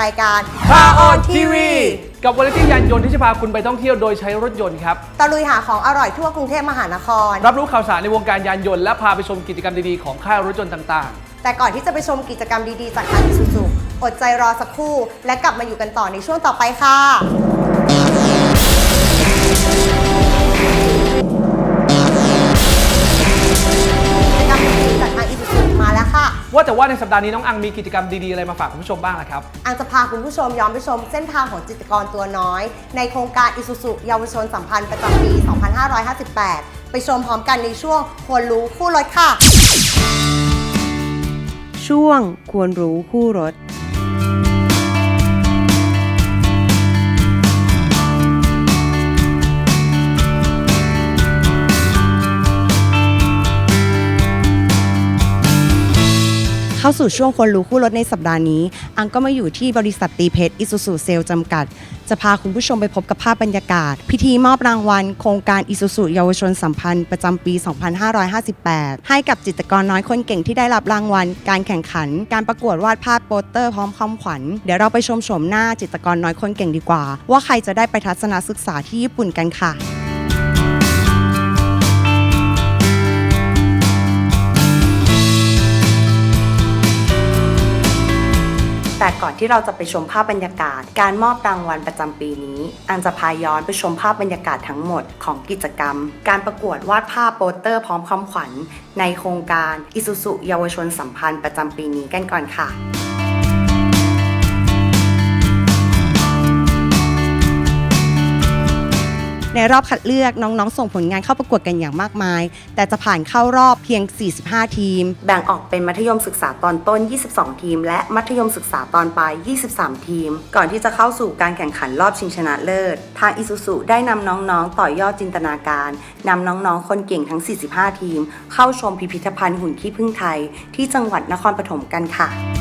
ชมเข้าสู่รายการพาออนทีวีกับวาไรตี้ยานยนต์ที่จะพาคุณไปท่องเที่ยวโดยใช้รถยนต์ครับ ตะลุยหาของอร่อยทั่วกรุงเทพมหานคร รับรู้ข่าวสารในวงการยานยนต์และพาไปชมกิจกรรมดีๆของค่ายรถยนต์ต่างแต่ก่อนที่จะไปชมกิจกรรมดีๆ จากทางอิสุสุอดใจรอสักครู่ และกลับมาอยู่กันต่อในช่วงต่อไปค่ะกิ วค่ะๆว่าแต่ว่าในสัปดาห์นี้น้องอังมีกิจกรรมดีๆอะไรมาฝากคุณผู้ชมบ้างล่ะครับ อังจะพาคุณผู้ชมย้อนไปชมเส้นทางของจิตรกรตัวน้อย ในโครงการอิสุสุเยาวชนสัมพันธ์ประจำปี 2558 ไปชมพร้อมกันในช่วงควรรู้คู่รถค่ะ ช่วงควรรู้คู่รถ เข้าสู่ช่วงคนรู้คู่รถในสัปดาห์นี้ อังก็มาอยู่ที่บริษัทตีเพชรอิสุสุเซลจำกัด จะพาคุณผู้ชมไปพบกับภาพบรรยากาศ พิธีมอบรางวัล โครงการอิสุสุเยาวชนสัมพันธ์ประจำปี 2558 ให้กับจิตรกรน้อยคนเก่งที่ได้รับรางวัล การแข่งขัน การประกวดวาดภาพโปสเตอร์พร้อมคำขวัญ เดี๋ยวเราไปชมโฉมหน้าจิตรกรน้อยคนเก่งดีกว่า ว่าใครจะได้ไปทัศนศึกษาที่ญี่ปุ่นกันค่ะ แต่ก่อนที่เราจะไปชมภาพบรรยากาศ การมอบรางวัลประจำปีนี้ อันจะพาย้อนไปชมภาพบรรยากาศทั้งหมดของกิจกรรม การประกวดวาดภาพโปสเตอร์พร้อมคำขวัญ ในโครงการอิสุสุเยาวชนสัมพันธ์ประจำปีนี้กันก่อนค่ะ ในรอบคัดเลือกน้องๆ ส่งผลงานเข้าประกวดกันอย่างมากมาย แต่จะผ่านเข้ารอบเพียง 45 ทีม แบ่งออกเป็นมัธยมศึกษาตอนต้น 22 ทีม และมัธยมศึกษาตอนปลาย 23 ทีม ก่อนที่จะเข้าสู่การแข่งขันรอบชิงชนะเลิศ ทางอิสุสุได้นำน้องๆ ต่อยอดจินตนาการนำน้องๆ คนเก่งทั้ง 45 ทีม เข้าชมพิพิธภัณฑ์หุ่นขี้ผึ้งไทย ที่จังหวัดนครปฐมกันค่ะ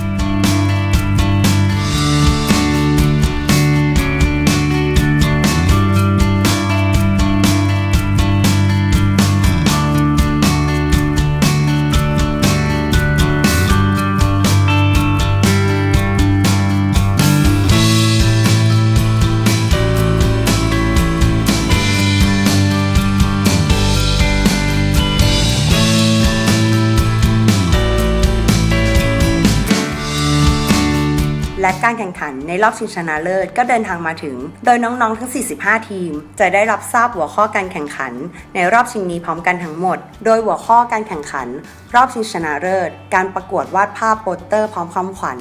และการแข่งขันในรอบชิงชนะเลิศก็เดินทางมาถึง โดยน้องๆทั้ง 45 ทีม จะได้รับทราบหัวข้อการแข่งขัน ในรอบชิงนี้พร้อมกันทั้งหมด โดยหัวข้อการแข่งขัน รอบชิงชนะเลิศ การประกวดวาดภาพโปสเตอร์พร้อมคำขวัญ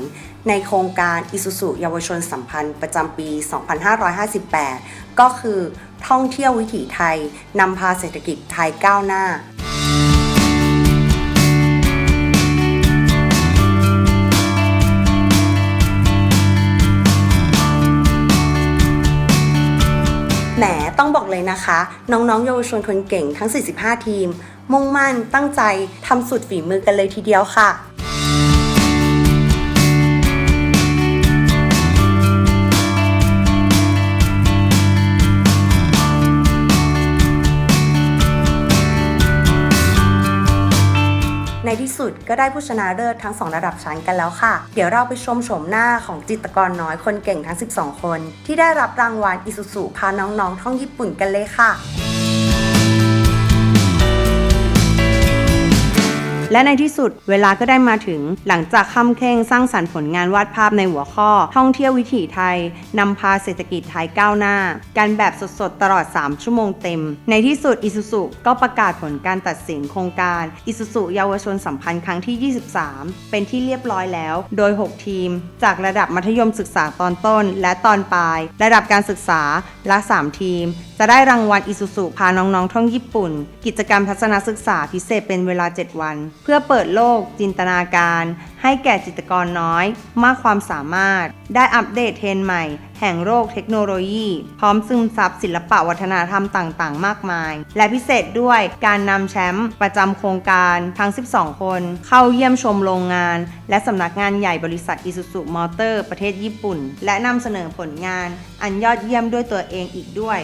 ในโครงการอิสุสุเยาวชนสัมพันธ์ประจำปี 2558 ก็คือท่องเที่ยววิถีไทยนำพาเศรษฐกิจไทยก้าวหน้า เลยนะคะ น้องๆ เยาวชนคนเก่งทั้ง 45 ทีม มุ่งมั่นตั้งใจทำสุดฝีมือกันเลยทีเดียวค่ะ ก็ได้ผู้ชนะเลิศทั้ง 2 ระดับชั้นกันแล้วค่ะ เดี๋ยวเราไปชมโฉมหน้าของจิตรกรน้อยคนเก่งทั้ง 12 คน ที่ได้รับรางวัลอิสุสุพาน้องๆท่องญี่ปุ่นกันเลยค่ะ และในที่สุดเวลาก็ได้มาถึง หลังจากค่ำเข่งสร้างสรรค์ผลงานวาดภาพในหัวข้อ ท่องเที่ยววิถีไทยนำพาเศรษฐกิจไทยก้าวหน้าการแบบสดๆ ตลอด 3 ชั่วโมงเต็ม ในที่สุดอิสุสุก็ประกาศผลการตัดสินโครงการอิสุสุเยาวชนสัมพันธ์ครั้งที่ 23 เป็นที่เรียบร้อยแล้ว โดย 6 ทีม จากระดับมัธยมศึกษาตอนต้น และตอนปลาย ระดับการศึกษาละ 3 ทีม จะได้รางวัลอิสุสุพาน้องๆท่องญี่ปุ่น กิจกรรมทัศนศึกษาพิเศษเป็นเวลา 7 วัน พื่อเปิดโลกจินตนาการ ให้แก่จิตรกรน้อย มากความสามารถ ได้อัปเดตเทรนใหม่ แห่งโลกเทคโนโลยี พร้อมซึมซับศิลปะวัฒนธรรมต่างๆ มากมาย และพิเศษด้วยการนำแชมป์ประจำโครงการทั้ง 12 คน เข้าเยี่ยมชมโรงงาน และสำนักงานใหญ่บริษัทอิสุสุมอเตอร์ประเทศญี่ปุ่น และนำเสนอผลงาน อันยอดเยี่ยมด้วยตัวเองอีกด้วย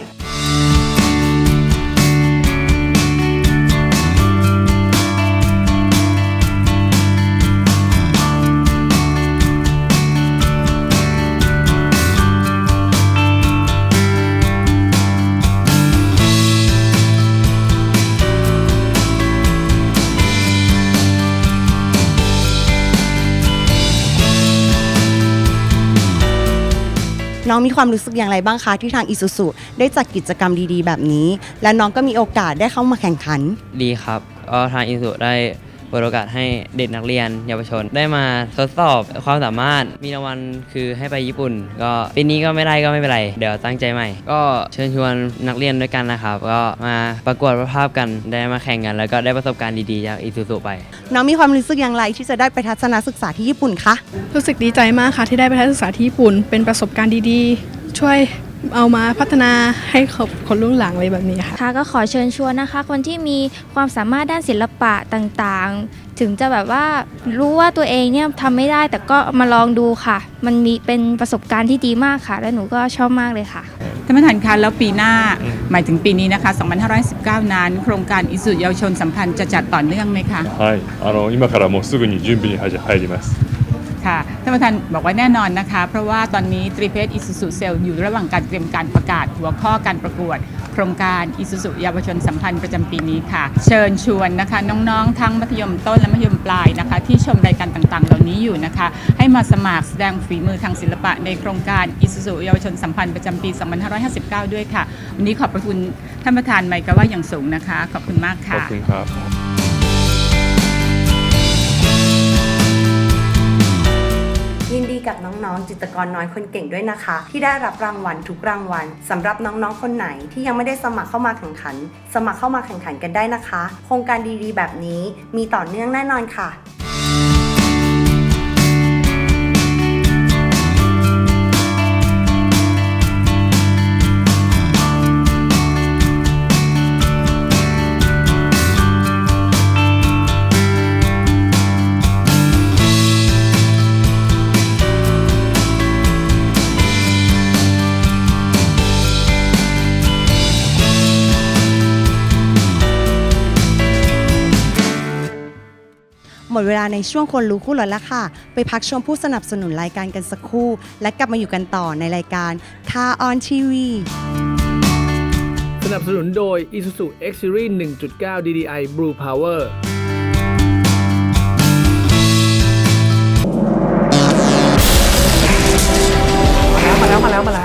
องมีความรู้สึกอย่างไรบ้างคะที่ทางอิสุสุได้จัดกิจกรรมดีๆ แบบนี้ และน้องก็มีโอกาสได้เข้ามาแข่งขัน ดีครับก็ทางอิสุได้ ปิดโอกาสให้เด็กนักเรียนเยาวชน ได้มาทดสอบความสามารถมีรางวัลคือให้ไปญี่ปุ่น ก็ปีนี้ก็ไม่ได้ก็ไม่เป็นไร เดี๋ยวตั้งใจใหม่ ก็เชิญชวนนักเรียนด้วยกันนะครับ ก็มาประกวดภาพกันได้มาแข่งกัน แล้วก็ได้ประสบการณ์ดีๆจากอินสุไป น้องมีความรู้สึกอย่างไรที่จะได้ไปทัศนศึกษาที่ญี่ปุ่นคะรู้สึกดีใจมากค่ะที่ได้ไปทัศนศึกษาที่ญี่ปุ่น เป็นประสบการณ์ดีๆ ช่วย เอามาพัฒนาให้กับคนรุ่นหลังอะไรแบบนี้ค่ะ ค่ะก็ขอเชิญชวนนะคะ คนที่มีความสามารถด้านศิลปะต่างๆ ถึงจะแบบว่ารู้ว่าตัวเองเนี่ยทำไม่ได้แต่ก็มาลองดูค่ะ มันมีเป็นประสบการณ์ที่ดีมากค่ะ และหนูก็ชอบมากเลยค่ะ ท่านประธานคะแล้วปีหน้า หมายถึงปีนี้นะคะ 2519 นั้น โครงการอิสุเยาวชนสัมพันธ์จะจัดต่อเนื่องไหมคะ はい、あの今からもうすぐに準備に入ります。 ค่ะท่านประธานบอกว่าแน่นอนนะคะ เพราะว่าตอนนี้ตรีเพชรอิสุสุเซลอยู่ระหว่างการเตรียมการประกาศหัวข้อการประกวด โครงการอิสุสุเยาวชนสัมพันธ์ประจำปีนี้ค่ะ เชิญชวนนะคะน้องๆ ทั้งมัธยมต้นและมัธยมปลายนะคะ ที่ชมรายการต่างๆ เหล่านี้อยู่นะคะ ให้มาสมัครแสดงฝีมือทางศิลปะ ในโครงการอิสุสุเยาวชนสัมพันธ์ประจำปี 2559 ด้วยค่ะ วันนี้ขอบพระคุณท่านประธานไมค์กว่าอย่างสูงนะคะ ขอบคุณมากขอบค่ะคุณครับ กับน้องๆ จิตกรน้อยคนเก่งด้วยนะคะ ที่ได้รับรางวัลทุกรางวัลสำหรับน้องๆ คนไหนที่ยังไม่ได้สมัครเข้ามาแข่งขัน สมัครเข้ามาแข่งขันกันได้นะคะ โครงการดีๆ แบบนี้มีต่อเนื่องแน่นอนค่ะ หมดเวลาในช่วงคนรู้คู่แล้วล่ะค่ะ ไปพักชมผู้สนับสนุนรายการกันสักครู่ และกลับมาอยู่กันต่อในรายการคาออนทีวีสนับสนุนโดย Isuzu X Series 1.9 DDI Blue Power มาแล้วมาแล้วมาแล้วพี่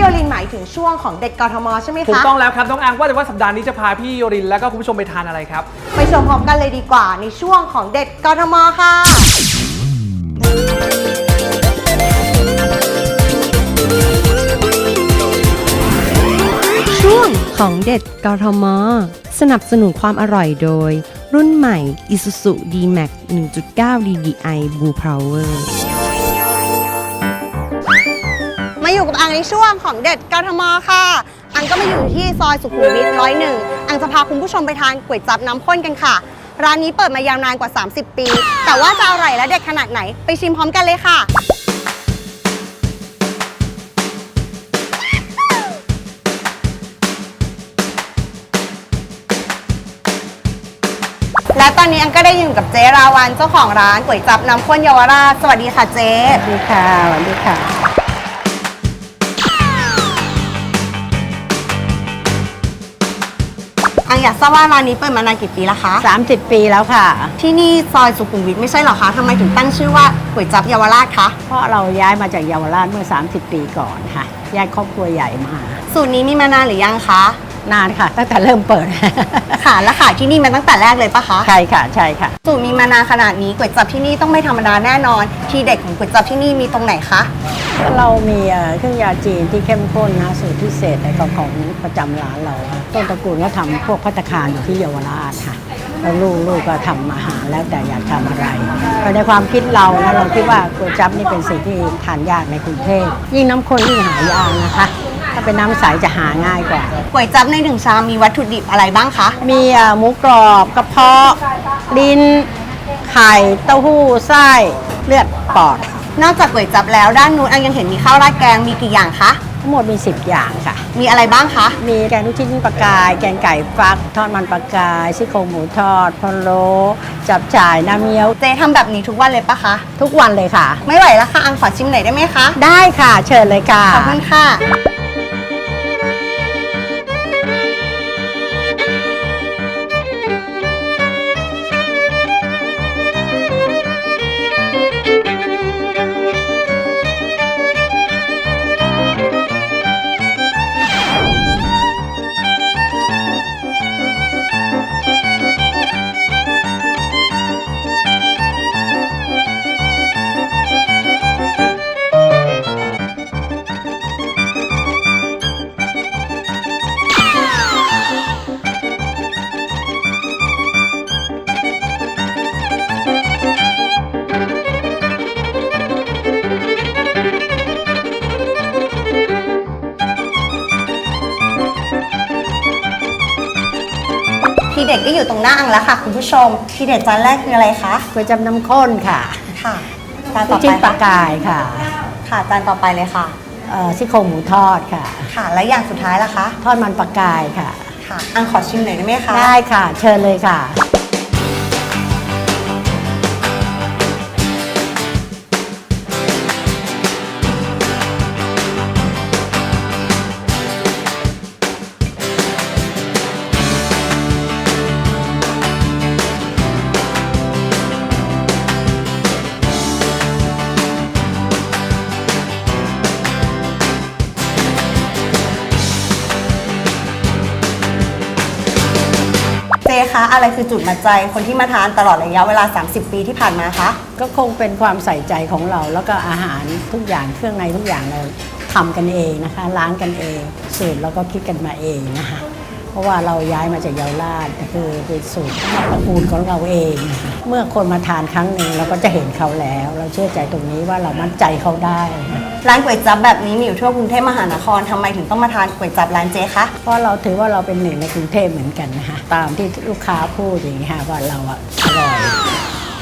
โยลินหมายถึงช่วงของเด็กกทมใช่ไหมถูกคะต้องแล้วครับน้องอังว่าแต่ว่าสัปดาห์นี้จะพาพี่โยรินและก็คุณผู้ชมไปทานอะไรครับ ไปชมพร้อมกันเลยดีกว่าในช่วงของเด็กกทมค่ะช่วงของเด็ดกทม สนับสนุนความอร่อยโดย รุ่นใหม่ Isuzu D-Max 1.9 DDI Blue Power อยู่กับอังในช่วงของเด็ดกทมค่ะ อังก็มาอยู่ที่ซอยสุขุมวิทร้อยหนึ่งอังจะพาคุณผู้ชมไปทานก๋วยจับน้ำข้นกันค่ะ ร้านนี้เปิดมายาวนานกว่า 30 ปี แต่ว่าจะอร่อยและเด็ดขนาดไหนไปชิมพร้อมกันเลยค่ะและตอนนี้อังก็ได้อยู่กับเจ๊ราวันเจ้าของร้านก๋วยจับน้ำข้นเยาวราชสวัสดีค่ะเจ๊ สวัสดีค่ะสวัสดีค่ะ อังอยากทราบว่าร้านนี้เปิดมานานกี่ปีแล้วคะ 30 ปีแล้วค่ะ ที่นี่ซอยสุขุมวิทไม่ใช่เหรอคะทำไมถึงตั้งชื่อว่าก๋วยจับเยาวราชคะ เพราะเราย้ายมาจากเยาวราชเมื่อ 30 ปีก่อนค่ะย้ายครอบครัวใหญ่มา สูตรนี้มีมานานหรือยังคะ นานค่ะ ตั้งแต่เริ่มเปิด ค่ะและขายที่นี่มาตั้งแต่แรกเลยปะคะใช่ค่ะใช่ค่ะ สูตรมีมานานขนาดนี้ก๋วยจับที่นี่ต้องไม่ธรรมดาแน่นอน ทีเด็ดของก๋วยจับที่นี่มีตรงไหนคะเรามีเอ่อเครื่องยาจีนที่เข้มข้นนะสูตรพิเศษในของของประจำร้านเราค่ะต้นตระกูลก็ทำพวกพัตตาคารอยู่ที่เยาวราชค่ะแล้วลูกลูกก็ทำอาหารแล้วแต่อยากทำอะไรแต่ในความคิดเรานะเราคิดว่าก๋วยจั๊บนี่เป็นสิ่งที่ทานยากในกรุงเทพยิ่งน้ำข้นยิ่งหายากนะคะ ถ้าเป็นน้ำใสจะหาง่ายกว่า ก๋วยจับในหนึ่งชามมีวัตถุดิบอะไรบ้างคะ มีเอ่อหมูกรอบกระเพาะลิ้น ไข่เต้าหู้ไส้เลือดปอด นอกจากก๋วยจับแล้วด้านนู้นอังยังเห็นมีข้าวราดแกงมีกี่อย่างคะ ทั้งหมดมี 10 อย่างค่ะ มีอะไรบ้างคะ มีแกงลูกชิ้นปลากาย แกงไก่ฟัก ทอดมันปลากายซี่โครงหมูทอดพะโล้จับจ่ายน้ำเงี้ยว เจ๊ทำแบบนี้ทุกวันเลยปะคะ ทุกวันเลยค่ะ ไม่ไหวแล้วค่ะอังขอชิมหน่อยได้ไหมคะ ได้ค่ะ เชิญเลยค่ะ ขอบคุณค่ะ ผู้ชม ทีเด็ดจานแรกคืออะไรคะก๋วยจับน้ำข้นค่ะค่ะจานลูต่อกไปชิ้นปลาค่ะกายค่ะค่ะจานต่อไปเลยค่ะ เอ่อซี่โครงหมูทอดค่ะ ค่ะและอย่างสุดท้ายล่ะคะทอดมันปลากายค่ะ ค่ะอังขอชิมหน่อยได้ไหมคะ ได้ค่ะ เชิญเลยค่ะ อะไรคือจุดมัดใจคนที่มาทานตลอดระยะเวลา 30 ปีที่ผ่านมาคะ ก็คงเป็นความใส่ใจของเรา แล้วก็อาหารทุกอย่างเครื่องในทุกอย่างเราทำกันเองนะคะ ล้างกันเองสูตรเราก็คิดกันมาเองนะคะ เพราะว่าเราย้ายมาจากเยาวราชคือเป็นสูตรตระกูลของเราเองนะคะเมื่อคนมาทานครั้งหนึ่งเราก็จะเห็นเขาแล้ว เราเชื่อใจตรงนี้ว่าเรามั่นใจเขาได้นะคะร้านก๋วยจั๊บแบบนี้มีอยู่ทั่วกรุงเทพมหานครทำไมถึงต้องมาทานก๋วยจั๊บร้านเจคะเพราะเราถือว่าเราเป็นหนึ่งในกรุงเทพเหมือนกันนะคะตามที่ลูกค้าพูดอย่างนี้ค่ะว่าเราอะอร่อย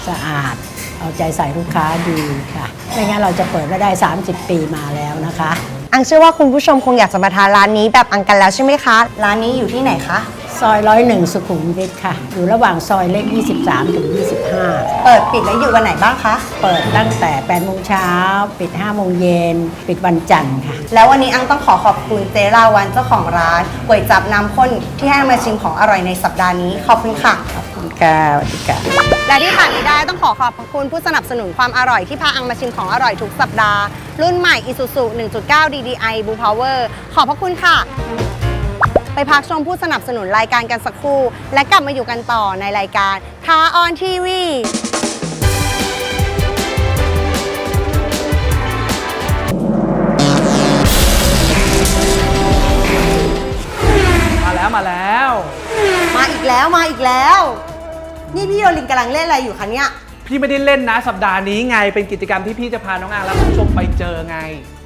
สะอาด เอาใจใส่ลูกค้าดีค่ะไม่งั้นเราจะเปิดไม่ได้ 30 ปีมาแล้วนะคะ อังเชื่อว่าคุณผู้ชมคงอยากจะมาทานร้านนี้แบบอังกันแล้วใช่ไหมคะ ร้านนี้อยู่ที่ไหนคะ ซอยร้อยหนึ่งสุขุมวิทค่ะ อยู่ระหว่างซอยเลข23 ถึง 25 เปิดปิดและอยู่วันไหนบ้างคะ เปิดตั้งแต่8โมงเช้า ปิด5โมงเย็น ปิดวันจันทร์ค่ะ แล้ววันนี้อังต้องขอขอบคุณเจราวันเจ้าของร้านก๋วยจับน้ำข้นที่ให้มาชิมของอร่อยในสัปดาห์นี้ ขอบคุณค่ะ ขอบคุณ ค่ะสวัสดีค่ะและที่ผ่านมาได้ต้องขอขอบคุณผู้สนับสนุนความอร่อยที่พาอังมาชิมของอร่อยทุกสัปดาห์ รุ่นใหม่ Isuzu 1.9 DDI Blue Power ขอบพระคุณค่ะ ไปพักชมผู้สนับสนุนรายการกันสักครู่ และกลับมาอยู่กันต่อในรายการท้าออนทีวี พี่โยลินกำลังเล่นอะไรอยู่คะเนี่ย พี่ไม่ได้เล่นนะสัปดาห์นี้ไง เป็นกิจกรรมที่พี่จะพาน้องอางและคุณผู้ชมไปเจอไง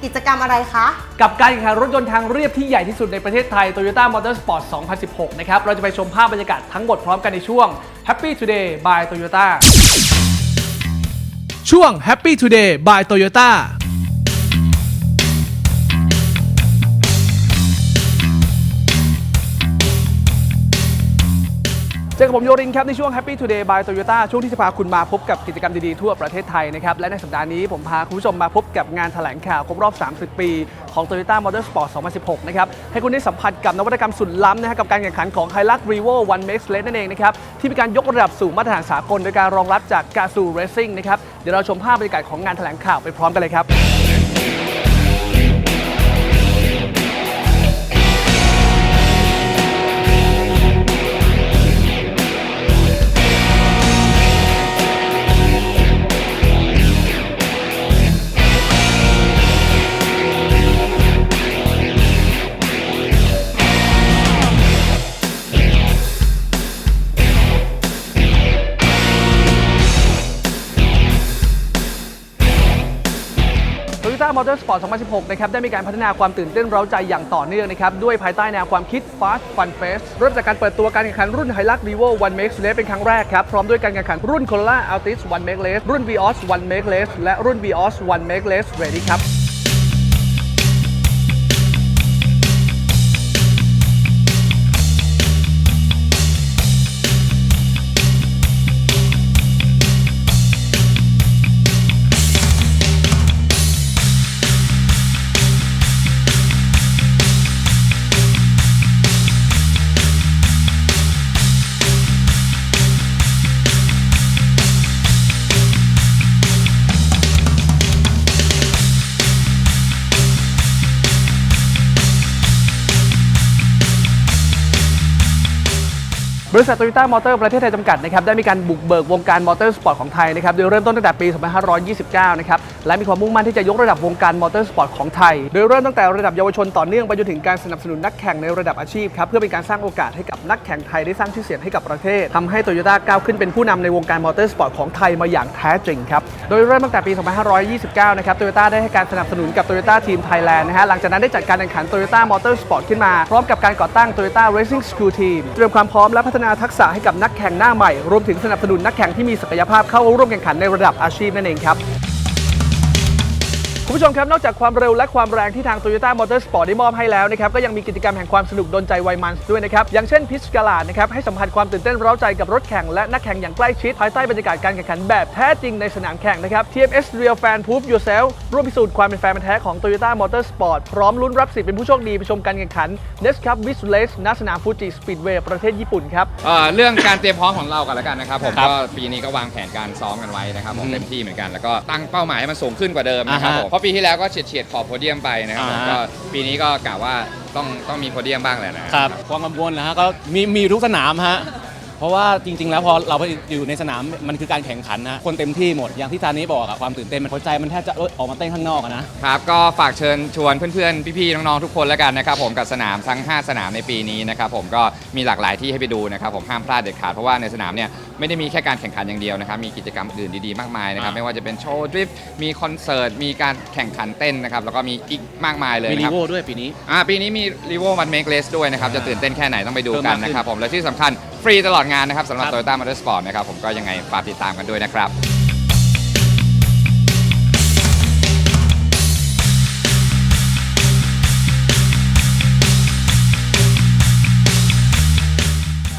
กิจกรรมอะไรคะ กับการแข่งขันรถยนต์ทางเรียบที่ใหญ่ที่สุดในประเทศไทย Toyota Motorsport 2016 นะครับ เราจะไปชมภาพบรรยากาศทั้งหมดพร้อมกันในช่วง Happy Today by Toyota ช่วง Happy Today by Toyota อกับผมโยรินครับ ในช่วง Happy Today by Toyota ช่วงที่จะพาคุณมาพบกับกิจกรรมดี ๆ ทั่วประเทศไทยนะครับ และในสัปดาห์นี้ผมพาคุณผู้ชมมาพบกับงานแถลงข่าวครบรอบ 30 ปี ของ Toyota Motorsport 2016 นะครับ ให้คุณได้สัมผัสกับนวัตกรรมสุดล้ำนะฮะกับการแข่งขันของ Hilux Revo One Max Race นั่นเองนะครับ ที่มีการยกระดับสู่มาตรฐานสากลโดยการรองรับจาก Gazoo Racing นะครับเดี๋ยวเราชมภาพบรรยากาศของงานแถลงข่าวไปพร้อมกันเลยครับ Motorsport 2016 นะครับได้มีการพัฒนาความตื่นเต้นเร้าใจอย่างต่อเนื่องนะครับด้วยภายใต้แนวความคิด Fast Fun Fest เริ่มจากการเปิดตัวการแข่งขันรุ่น Hilux Revo One Make Race เป็นครั้งแรกครับพร้อมด้วยการแข่งขันรุ่น Corolla Altis One Make Race รุ่น Vios One Make Race และรุ่น Vios One Make Race Ready ครับ บริษัทโตโยต้ามอเตอร์ประเทศไทยจำกัดนะครับได้มีการบุกเบิกวงการมอเตอร์สปอร์ตของไทยนะครับโดยเริ่มต้นตั้งแต่ปี 2529 นะครับและมีความมุ่งมั่นที่จะยกระดับวงการมอเตอร์สปอร์ตของไทย โดยเริ่มตั้งแต่ระดับเยาวชนต่อเนื่องไปจนถึงการสนับสนุนนักแข่งในระดับอาชีพครับเพื่อเป็นการสร้างโอกาสให้กับนักแข่งไทยได้สร้างชื่อเสียงให้กับประเทศทำให้โตโยต้าก้าวขึ้นเป็นผู้นำในวงการมอเตอร์สปอร์ตของไทยมาอย่างแท้จริงครับโดยเริ่มตั้งแต่ปี 2529 นะครับโตโยต้าได้ให้การสนับสนุนกับโตโยต้าทีมไทยแลนด์นะฮะหลังจากนั้นได้จัดการแข่งขันโตโยต้ามอเตอร์สปอร์ตขึ้นมาพร้อมกับการก่อตั้งโตโยต้า Racing School Team เตรียมความพร้อมและพัฒนาทักษะให้กับนักแข่งหน้าใหม่ รวมถึงสนับสนุนนักแข่งที่มีศักยภาพเข้าร่วมแข่งขันในระดับอาชีพนั่นเองครับ คุณผู้ชมครับ นอกจากความเร็วและความแรงที่ทาง Toyota Motorsport ได้มอบให้แล้วนะครับ ก็ยังมีกิจกรรมแห่งความสนุกดนใจวัยมันด้วยนะครับ อย่างเช่นพิชกาลาดนะครับ ให้สัมผัสความตื่นเต้นเร้าใจกับรถแข่งและนักแข่งอย่างใกล้ชิด ภายใต้บรรยากาศการแข่งขันแบบแท้จริงในสนามแข่งนะครับ TMS Real Fan Proof Yourself ร่วมพิสูจน์ความเป็นแฟนพันธุ์แท้ของ Toyota Motorsport พร้อมลุ้นรับสิทธิ์เป็นผู้โชคดีไปชมการแข่งขัน Nest Cup w i s l a c e ณสนามฟูจิสปีดเวย์ประเทศญี่ปุ่นครับเอ่อเรื่องการเตรียมพร้อมของเรากันแล้วกันนะครับผมครับก็ปีนี้ก็วางแผนการซ้อมกันไว้นะครับผมอืมเต็มที่เหมือนกันแล้วก็ตั้งเป้าหมายให้มันสูงขึ้นกว่าเดิมนะครับอ่าฮะผมเพราะปีที่แล้วก็เฉียดเฉียดๆขอบโพเดียมไปนะครับผมอ่าฮะก็ปีนี้ก็กะว่าต้องต้องมีโพเดียมบ้างแหละนะ ครับความกังวลนะฮะก็มีมีอยู่ทุกสนามฮะเพราะว่าจริง ๆ แล้วพอเราไปอยู่ในสนามมันคือการแข่งขันนะคนเต็มที่หมดอย่างที่ซานี้บอกอะความตื่นเต้นมันหัวใจมันแทบจะเอ้ยออกมาเต้นข้างนอกอะนะ ครับก็ฝากเชิญชวนเพื่อนๆ พี่ๆ น้องๆ ทุกคนแล้วกันนะครับผมกับสนามทั้ง 5 สนามในปีนี้นะครับผมก็มีหลากหลายที่ให้ไปดูนะครับผมห้ามพลาดเด็ดขาดเพราะว่าในสนามเนี่ย ไม่ได้มีแค่การแข่งขันอย่างเดียวนะครับ มีกิจกรรมอื่นดีๆมากมายนะครับอ่าไม่ว่าจะเป็นโชว์ดริฟต์มีคอนเสิร์ต มีการแข่งขันเต้นนะครับ แล้วก็มีอีกมากมายเลยมีนะรีครับโวด้วยปีนี้ อ่าปีนี้มีรีโวมันเมกเลสด้วยนะครับ จะตื่นเต้นแค่ไหนต้องไปดูกันนะครับผม และที่สำคัญฟรีตลอดงานนะครับสำหรับ ครับ Toyota Motorsport นะครับผมก็ยังไงฝากติดตามกันด้วยนะครับ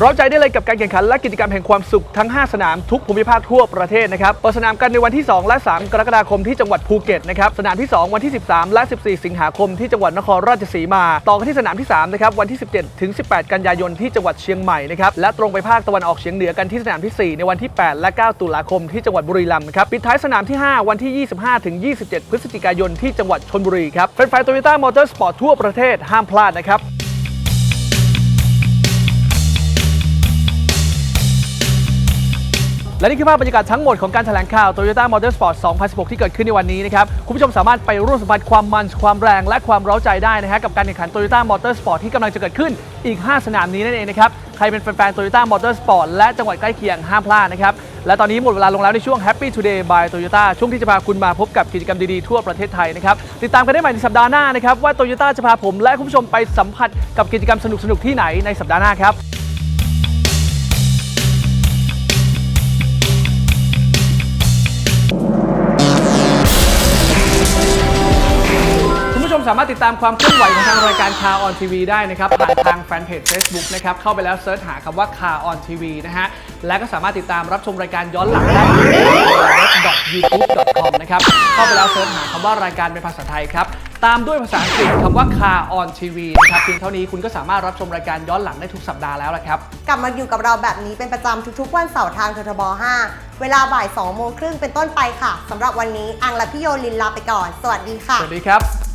เราใจได้เลยกับการแข่งขันและกิจกรรมแห่งความสุขทั้ง 5 สนามทุกภูมิภาคทั่วประเทศนะครับเปิดสนามกันในวันที่ 2 และ 3 กรกฎาคมที่จังหวัดภูเก็ตนะครับสนามที่ 2 วันที่ 13 และ 14 สิงหาคมที่จังหวัดนครราชสีมา ต่อกันที่สนามที่3นะครับวันที่ 17 ถึง 18 กันยายนที่จังหวัดเชียงใหม่นะครับและตรงไปภาคตะวันออกเฉียงเหนือกันที่สนามที่ 4 ในวันที่ 8 และ 9 ตุลาคมที่จังหวัดบุรีรัมย์ครับปิดท้ายสนามที่ 5 วันที่ 25 ถึง 27 พฤศจิกายนที่จังหวัดชลบุรีครับแฟนๆโตโยต้ามอเตอร์สปอร์ตทั่วประเทศห้ามพลาดนะครับ และนี่คือภาพบรรยากาศทั้งหมดของการแถลงข่าว Toyota Motorsport 2016 ที่เกิดขึ้นในวันนี้นะครับ คุณผู้ชมสามารถไปร่วมสัมผัสความมัน ความแรง และความเร้าใจได้นะฮะกับการแข่งขัน Toyota Motorsport ที่กำลังจะเกิดขึ้นอีก 5 สนามนี้นั่นเองนะครับ ใครเป็นแฟนๆ Toyota Motorsport และจังหวัดใกล้เคียงห้ามพลาดนะครับ และตอนนี้หมดเวลาลงแล้วในช่วง Happy Today by Toyota ช่วงที่จะพาคุณมาพบกับกิจกรรมดีๆ ทั่วประเทศไทยนะครับ ติดตามกันได้ใหม่ในสัปดาห์หน้านะครับว่า Toyota จะพาผม และคุณผู้ชมไปสัมผัสกับกิจกรรมสนุกๆที่ไหนในสัปดาห์หน้าครับ มสามารถติดตามความเคลื่อนไหวของทางรายการ Car on TV ได้นะครับผ่านทางแฟนเพจ Facebook นะครับเข้าไปแล้วเซิร์ชหาคำว่า Car on TV นะฮะและก็สามารถติดตามรับชมรายการย้อนหลังได้ที่ www.youtube.com นะครับเข้าไปแล้วเซิร์ชหาคำว่ารายการเป็นภาษาไทยครับตามด้วยภาษาอังกฤษคำว่า Car on TV นะครับเพียงเท่านี้คุณก็สามารถรับชมรายการย้อนหลังได้ทุกสัปดาห์แล้วละครับ กลับมาอยู่กับเราแบบนี้เป็นประจำทุกๆ วันเสาร์ทางททบ 5 เวลาบ่าย2โมงครึ่งเป็นต้นไปค่ะสำหรับวันนี้อังและพี่โยลินลาไปก่อน สวัสดีค่ะ สวัสดีครับ